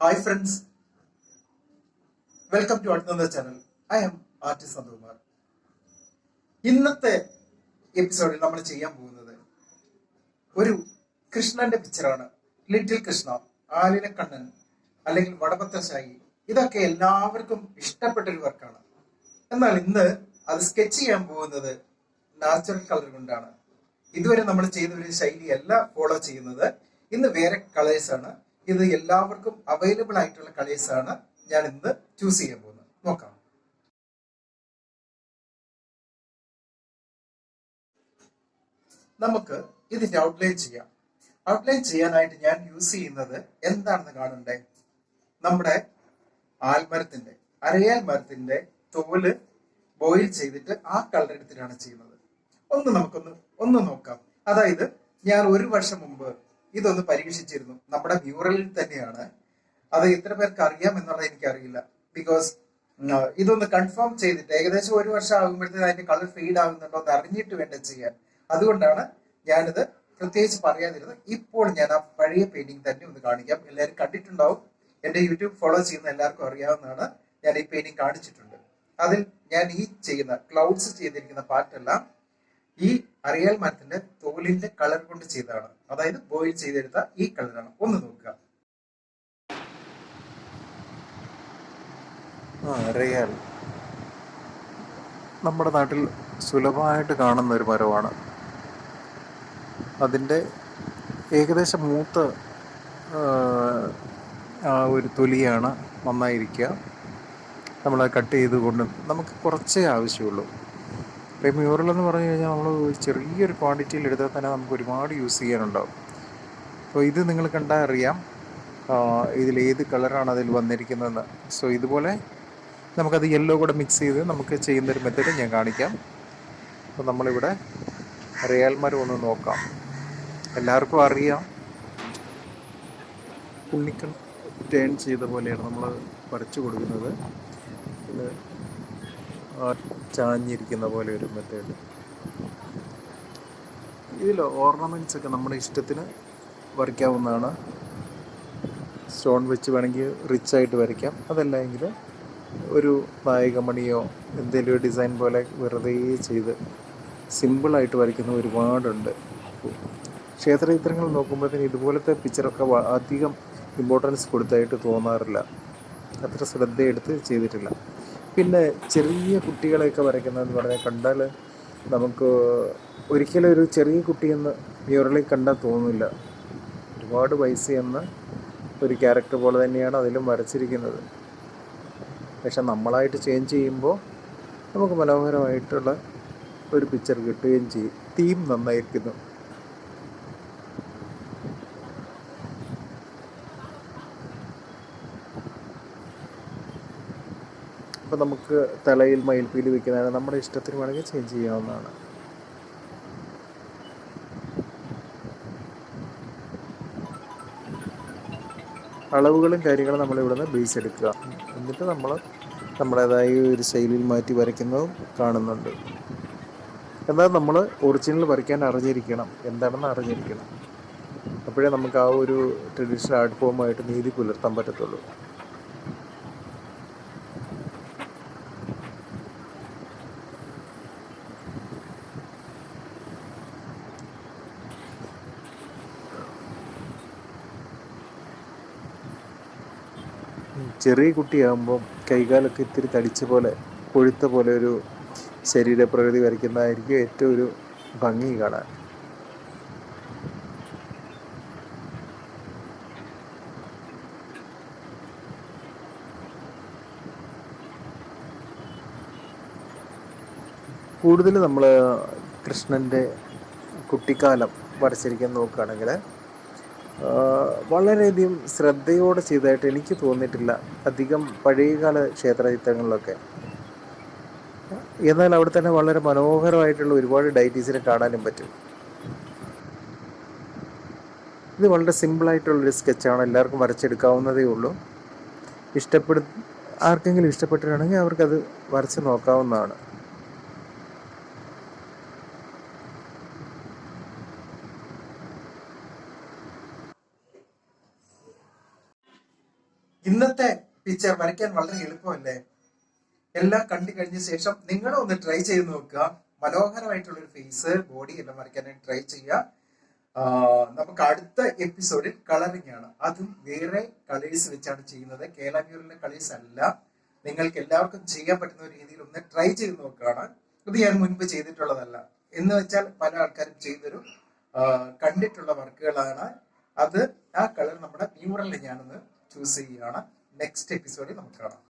Hi friends welcome to അടുത്ത channel I'm artist Nandakumar ഇന്നത്തെ എപ്പിസോഡിൽ നമ്മൾ ചെയ്യാൻ പോകുന്നത് ഒരു കൃഷ്ണന്റെ പിക്ചറാണ് ലിറ്റിൽ കൃഷ്ണ ആലിനക്കണ്ണൻ അല്ലെങ്കിൽ വടപത്രശായി ഇതൊക്കെ എല്ലാവർക്കും ഇഷ്ടപ്പെട്ട ഒരു വർക്കാണ് എന്നാൽ ഇന്ന് അത് സ്കെച്ച് ചെയ്യാൻ പോകുന്നത് നാച്ചുറൽ കളർ കൊണ്ടാണ്. ഇതുവരെ നമ്മൾ ചെയ്ത ഒരു ശൈലിയല്ല ഫോളോ ചെയ്യുന്നത്. ഇന്ന് വേറെ കളേഴ്സ് ആണ്. ഇത് എല്ലാവർക്കും അവൈലബിൾ ആയിട്ടുള്ള കളേഴ്സ് ആണ് ഞാൻ ഇന്ന് ചൂസ് ചെയ്യാൻ പോകുന്നത്. നോക്കാം. നമുക്ക് ഇതിന്റെ ഔട്ട്ലൈൻ ചെയ്യാം. ഔട്ട്ലൈൻ ചെയ്യാനായിട്ട് ഞാൻ യൂസ് ചെയ്യുന്നത് എന്താണെന്ന് കാണണ്ടേ? നമ്മുടെ ആൽമരത്തിന്റെ അരയാൽ മരത്തിന്റെ തോൽ ബോയിൽ ചെയ്തിട്ട് ആ കളർ എടുത്തിട്ടാണ് ചെയ്യുന്നത്. ഒന്ന് നമുക്കൊന്ന് ഒന്ന് നോക്കാം. അതായത് ഞാൻ ഒരു വർഷം മുമ്പ് ഇതൊന്ന് പരീക്ഷിച്ചിരുന്നു. നമ്മുടെ മ്യൂറലിൽ തന്നെയാണ്. അത് എത്ര പേർക്ക് അറിയാം എന്നുള്ളത് എനിക്കറിയില്ല. ബിക്കോസ് ഇതൊന്ന് കൺഫേം ചെയ്തിട്ട് ഏകദേശം ഒരു വർഷം ആകുമ്പോഴത്തേക്ക് അതിന്റെ കളർ ഫെയ്ഡ് ആകുന്നുണ്ടോ എന്ന് അറിഞ്ഞിട്ട് വേണ്ട ചെയ്യാൻ. അതുകൊണ്ടാണ് ഞാനിത് പ്രത്യേകിച്ച് പറയാതിരുന്നത്. ഇപ്പോൾ ഞാൻ ആ പഴയ പെയിന്റിംഗ് തന്നെ ഒന്ന് കാണിക്കാം. എല്ലാവരും കണ്ടിട്ടുണ്ടാവും. എന്റെ യൂട്യൂബ് ഫോളോ ചെയ്യുന്ന എല്ലാവർക്കും അറിയാവുന്നതാണ്. ഞാൻ ഈ പെയിന്റിംഗ് കാണിച്ചിട്ടുണ്ട്. അതിൽ ഞാൻ ഈ ചെയ്യുന്ന ക്ലൗഡ്സ് ചെയ്തിരിക്കുന്ന പാർട്ടെല്ലാം ഈ അറിയാൽ മരത്തിന്റെ തോലിന്റെ കളർ കൊണ്ട് ചെയ്തതാണ്. അതായത് ബോയിൽ ചെയ്തെടുത്ത ഈ കളറാണ് ഒന്ന് നോക്കുക. നമ്മുടെ നാട്ടിൽ സുലഭമായിട്ട് കാണുന്ന ഒരു മരമാണ്. അതിന്റെ ഏകദേശം മൂത്ത ഒരു തൊലിയാണ് നന്നായിരിക്കുക. നമ്മൾ കട്ട് ചെയ്ത് കൊണ്ട് നമുക്ക് കുറച്ചേ ആവശ്യമുള്ളൂ. ഇപ്പോൾ ഈ മ്യൂറൽ എന്ന് പറഞ്ഞു കഴിഞ്ഞാൽ നമ്മൾ ചെറിയൊരു ക്വാണ്ടിറ്റിയിൽ എടുത്താൽ തന്നെ നമുക്ക് ഒരുപാട് യൂസ് ചെയ്യാനുണ്ടാവും. അപ്പോൾ ഇത് നിങ്ങൾ കണ്ടാൽ അറിയാം ഇതിൽ ഏത് കളറാണ് അതിൽ വന്നിരിക്കുന്നതെന്ന്. സോ ഇതുപോലെ നമുക്കത് യെല്ലോ കൂടെ മിക്സ് ചെയ്ത് നമുക്ക് ചെയ്യുന്നൊരു മെത്തേഡ് ഞാൻ കാണിക്കാം. അപ്പോൾ നമ്മളിവിടെ റിയൽ മരം ഒന്ന് നോക്കാം. എല്ലാവർക്കും അറിയാം. ഉണ്ണിക്കൺ ടേൺ ചെയ്ത പോലെയാണ് നമ്മൾ വരച്ചു കൊടുക്കുന്നത്. ചാഞ്ഞിരിക്കുന്ന പോലെ ഒരു മെത്തേഡ് ഇതിൽ ഓർണമെന്റ്സ് ഒക്കെ നമ്മുടെ ഇഷ്ടത്തിന് വരയ്ക്കാവുന്നതാണ്. സ്റ്റോൺ വെച്ച് വേണമെങ്കിൽ റിച്ച് ആയിട്ട് വരയ്ക്കാം. അതല്ലെങ്കിൽ ഒരു നായകമണിയോ എന്തെങ്കിലും ഒരു ഡിസൈൻ പോലെ വെറുതെ ചെയ്ത് സിമ്പിളായിട്ട് വരയ്ക്കുന്ന ഒരുപാടുണ്ട്. ക്ഷേത്രചിത്രങ്ങൾ നോക്കുമ്പോഴത്തേന് ഇതുപോലത്തെ പിക്ചറൊക്കെ അധികം ഇമ്പോർട്ടൻസ് കൊടുത്തായിട്ട് തോന്നാറില്ല. അത്ര ശ്രദ്ധയെടുത്ത് ചെയ്തിട്ടില്ല. പിന്നെ ചെറിയ കുട്ടികളെയൊക്കെ വരയ്ക്കുന്നതെന്ന് പറഞ്ഞാൽ കണ്ടാൽ നമുക്ക് ഒരിക്കലും ഒരു ചെറിയ കുട്ടിയെന്ന് മ്യൂറലിൽ കണ്ടാൽ തോന്നില്ല. ഒരുപാട് വയസ്സ് ഒരു ക്യാരക്ടർ പോലെ തന്നെയാണ് അതിലും വരച്ചിരിക്കുന്നത്. പക്ഷെ നമ്മളായിട്ട് ചേഞ്ച് ചെയ്യുമ്പോൾ നമുക്ക് മനോഹരമായിട്ടുള്ള ഒരു പിക്ചർ കിട്ടുകയും ചെയ്യും. തീം നന്നായിരിക്കുന്നു. അപ്പോൾ നമുക്ക് തലയിൽ മയിൽപ്പീലി വയ്ക്കുന്നതാണ് നമ്മുടെ ഇഷ്ടത്തിന് വേണമെങ്കിൽ ചേഞ്ച് ചെയ്യാവുന്നതാണ്. അളവുകളും കാര്യങ്ങളും നമ്മൾ ബേസ് എടുക്കുക. എന്നിട്ട് നമ്മൾ നമ്മുടേതായ ഒരു ശൈലിയിൽ മാറ്റി വരയ്ക്കുന്നതും കാണുന്നുണ്ട്. എന്നാൽ നമ്മൾ ഒറിജിനൽ വരയ്ക്കാൻ അറിഞ്ഞിരിക്കണം. എന്താണെന്ന് അറിഞ്ഞിരിക്കണം. അപ്പോഴേ നമുക്ക് ആ ഒരു ട്രഡീഷണൽ ആർട്ട് ഫോമായിട്ട് നീതി പുലർത്താൻ പറ്റത്തുള്ളൂ. ചെറിയ കുട്ടിയാകുമ്പം കൈകാലൊക്കെ ഇത്തിരി തടിച്ച പോലെ കൊഴുത്ത പോലെ ഒരു ശരീരപ്രകൃതി വരയ്ക്കുന്നതായിരിക്കും ഏറ്റവും ഒരു ഭംഗി കാണാൻ. കൂടുതൽ നമ്മൾ കൃഷ്ണന്റെ കുട്ടിക്കാലം വരച്ചിരിക്കാൻ നോക്കുകയാണെങ്കിൽ വളരെയധികം ശ്രദ്ധയോടെ ചെയ്തതായിട്ട് എനിക്ക് തോന്നിയിട്ടില്ല അധികം പഴയകാല ക്ഷേത്രചിത്രങ്ങളിലൊക്കെ. എന്നാൽ അവിടെ തന്നെ വളരെ മനോഹരമായിട്ടുള്ള ഒരുപാട് ഡൈറ്റീസിനെ കാണാനും പറ്റും. ഇത് വളരെ സിമ്പിളായിട്ടുള്ളൊരു സ്കെച്ചാണ്. എല്ലാവർക്കും വരച്ചെടുക്കാവുന്നതേ ഉള്ളൂ. ഇഷ്ടപ്പെടു ആർക്കെങ്കിലും ഇഷ്ടപ്പെട്ടിട്ടുണ്ടെങ്കിൽ അവർക്കത് വരച്ച് നോക്കാവുന്നതാണ്. ഇന്നത്തെ പിക്ചർ വരയ്ക്കാൻ വളരെ എളുപ്പമല്ലേ? എല്ലാം കണ്ടു കഴിഞ്ഞ ശേഷം നിങ്ങൾ ഒന്ന് ട്രൈ ചെയ്ത് നോക്കുക. മനോഹരമായിട്ടുള്ള ഒരു ഫേസ് ബോഡി എല്ലാം വരയ്ക്കാനായിട്ട് ട്രൈ ചെയ്യുക. നമുക്ക് അടുത്ത എപ്പിസോഡിൽ കളറിംഗ് ആണ്. അതും വേറെ കളേഴ്സ് വെച്ചാണ് ചെയ്യുന്നത്. കേരള കളേഴ്സ് അല്ല. നിങ്ങൾക്ക് എല്ലാവർക്കും ചെയ്യാൻ പറ്റുന്ന രീതിയിൽ ഒന്ന് ട്രൈ ചെയ്ത് നോക്കുകയാണ്. ഇത് ഞാൻ മുൻപ് ചെയ്തിട്ടുള്ളതല്ല. എന്ന് വെച്ചാൽ പല ആൾക്കാരും ചെയ്തൊരു കണ്ടിട്ടുള്ള വർക്കുകളാണ് അത് ആ കളർ നമ്മുടെ മ്യൂറലിൽ ഞാനൊന്ന് ചൂസ് ചെയ്യുകയാണ് നെക്സ്റ്റ് എപ്പിസോഡിൽ നമുക്ക് കാണാം.